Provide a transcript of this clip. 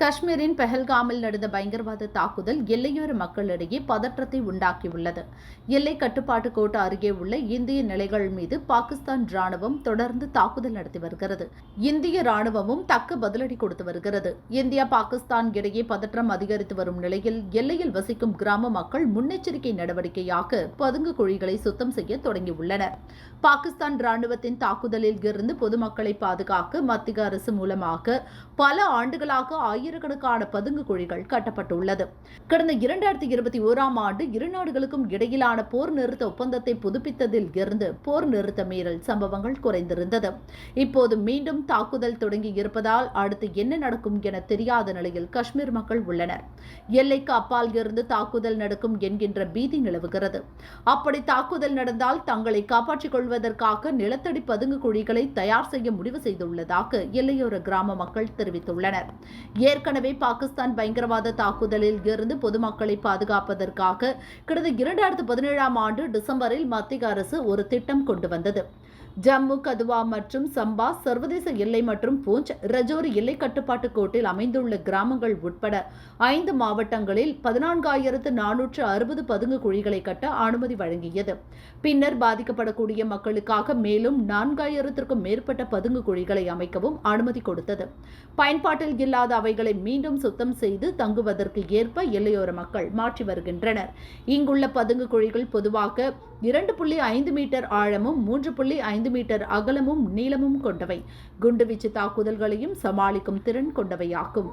காஷ்மீரின் பெஹல்காமில் நடந்த பயங்கரவாத தாக்குதல் எல்லையோர மக்களிடையே பதற்றத்தை உண்டாக்கியுள்ளது. எல்லை கட்டுப்பாட்டு கோட்டு அருகே உள்ள இந்திய நிலைகள் மீது பாகிஸ்தான் ராணுவம் தொடர்ந்து தாக்குதல் நடத்தி வருகிறது. இந்திய ராணுவமும் தக்க பதிலடி கொடுத்து வருகிறது. இந்தியா பாகிஸ்தான் இடையே பதற்றம் அதிகரித்து வரும் நிலையில் எல்லையில் வசிக்கும் கிராம மக்கள் முன்னெச்சரிக்கை நடவடிக்கையாக பதுங்கு குழிகளை சுத்தம் செய்ய தொடங்கியுள்ளனர். பாகிஸ்தான் ராணுவத்தின் தாக்குதலில் இருந்து பொதுமக்களை பாதுகாக்க மத்திய அரசு மூலமாக பல ஆண்டுகளாக ஆயிரம் ஆயிரக்கணக்கான பதுங்கு குழிகள் கட்டப்பட்டுள்ளது. கடந்த இரண்டாயிரத்தி இருபத்தி ஓராம் ஆண்டு இரு நாடுகளுக்கும் இடையிலான போர் நிறுத்த ஒப்பந்தத்தை புதுப்பித்ததில் இருந்து போர் நிறுத்த மீறல் சம்பவங்கள் குறைந்திருந்தது. இப்போது மீண்டும் தாக்குதல் தொடங்கி இருப்பதால் அடுத்து என்ன நடக்கும் என தெரியாத நிலையில் காஷ்மீர் மக்கள் உள்ளனர். எல்லைக்கு அப்பால் இருந்து தாக்குதல் நடக்கும் என்கின்ற பீதி நிலவுகிறது. அப்படி தாக்குதல் நடந்தால் தங்களை காப்பாற்றிக் கொள்வதற்காக நிலத்தடி பதுங்கு குழிகளை தயார் செய்ய முடிவு செய்துள்ளதாக எல்லையோர கிராம மக்கள் தெரிவித்துள்ளனர். ஏற்கனவே பாகிஸ்தான் பயங்கரவாத தாக்குதலில் இருந்து பொதுமக்களை பாதுகாப்பதற்காக கடந்த இரண்டாயிரத்து பதினேழாம் ஆண்டு டிசம்பரில் மத்திய அரசு ஒரு திட்டம் கொண்டு வந்தது. ஜம்மு கதுவா மற்றும் சம்பா சர்வதேச எல்லை மற்றும் பூஞ்ச் ரஜோரி எல்லை கட்டுப்பாட்டு கோட்டில் அமைந்துள்ள கிராமங்கள் உட்பட ஐந்து மாவட்டங்களில் பதினான்காயிரத்து நானூற்று அறுபது பதுங்கு குழிகளை கட்ட அனுமதி வழங்கியது. பின்னர் பாதிக்கப்படக்கூடிய மக்களுக்காக மேலும் நான்காயிரத்திற்கும் மேற்பட்ட பதுங்கு குழிகளை அமைக்கவும் அனுமதி கொடுத்தது. பயன்பாட்டில் இல்லாத அவைகளை மீண்டும் சுத்தம் செய்து தங்குவதற்கு ஏற்ப எல்லையோர மக்கள் மாற்றி வருகின்றனர். இங்குள்ள பதுங்கு குழிகள் பொதுவாக இரண்டு புள்ளி ஐந்து மீட்டர் ஆழமும் மூன்று புள்ளி ஐந்து மீட்டர் அகலமும் நீளமும் கொண்டவை. குண்டுவீச்சு தாக்குதல்களையும் சமாளிக்கும் திறன் கொண்டவையாகும்.